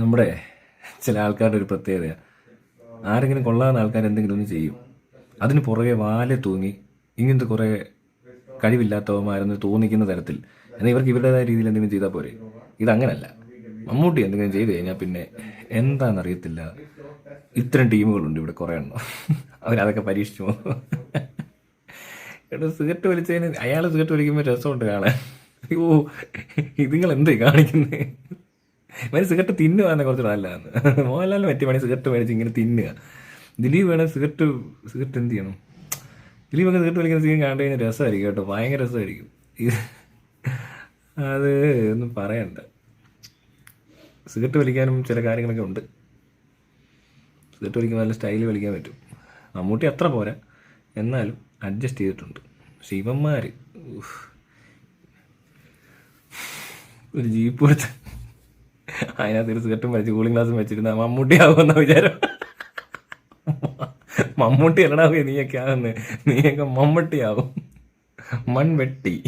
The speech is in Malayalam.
നമ്മുടെ ചില ആൾക്കാരുടെ ഒരു പ്രത്യേകതയാണ് ആരെങ്കിലും കൊള്ളാവുന്ന ആൾക്കാർ എന്തെങ്കിലും ഒന്ന് ചെയ്യും. അതിന് പുറകെ വാലെ തൂങ്ങി ഇങ്ങനത്തെ കുറേ കഴിവില്ലാത്തവന്മാരെന്ന് തോന്നിക്കുന്ന തരത്തിൽ എന്നാൽ ഇവർക്ക് ഇവരുടേതായ രീതിയിൽ എന്തെങ്കിലും ചെയ്താൽ പോരെ. ഇതങ്ങനല്ല. മമ്മൂട്ടി എന്തെങ്കിലും ചെയ്തു കഴിഞ്ഞാൽ പിന്നെ എന്താണെന്നറിയത്തില്ല. ഇത്തരം ടീമുകളുണ്ട് ഇവിടെ കുറേ എണ്ണം. അവരതൊക്കെ പരീക്ഷിച്ചു പോകും എടാ സിഗരറ്റ് വലിച്ചതിന് അയാൾ സിഗരറ്റ് വലിക്കുമ്പോൾ രസമുണ്ട് കാണാൻ. ഓ ഇതുങ്ങൾ എന്തേ കാണിക്കുന്നത് ഇവന് സിഗരറ്റ് തിന്നുക കുറച്ച് നല്ലതാണ്. മോഹൻലാലിന് പറ്റിയ പണി സിഗരറ്റ് മേടിച്ച് ഇങ്ങനെ തിന്നുക. ദിലീപ് വേണേൽ സിഗരറ്റ് സിഗരറ്റ് എന്ത് ചെയ്യണം? ദിലീപ് ഒക്കെ സിഗരറ്റ് വലിക്കുന്ന സീൻ കണ്ടു കഴിഞ്ഞാൽ രസമായിരിക്കും കേട്ടോ. ഭയങ്കര രസമായിരിക്കും. അത് ഒന്നും പറയണ്ട. സിഗരറ്റ് വലിക്കാനും ചില കാര്യങ്ങളൊക്കെ ഉണ്ട്. സിഗരറ്റ് വലിക്കുമ്പോൾ നല്ല സ്റ്റൈൽ വലിക്കാൻ പറ്റും. മമ്മൂട്ടി അത്ര പോരാ. എന്നാലും അഡ്ജസ്റ്റ് ചെയ്തിട്ടുണ്ട്. ശിവന്മാർ ഒരു ജീപ്പ് കൊടുത്ത് അതിനകത്ത് ഒരു സിഗരറ്റും വെച്ച് കൂളിംഗ് ഗ്ലാസും വെച്ചിരുന്ന മമ്മൂട്ടി ആകുമെന്ന വിചാരം. മമ്മൂട്ടി അല്ലടാ നീയൊക്കെ ആകുന്നത് നീയൊക്കെ മമ്മൂട്ടി ആവും മൺവെട്ടി.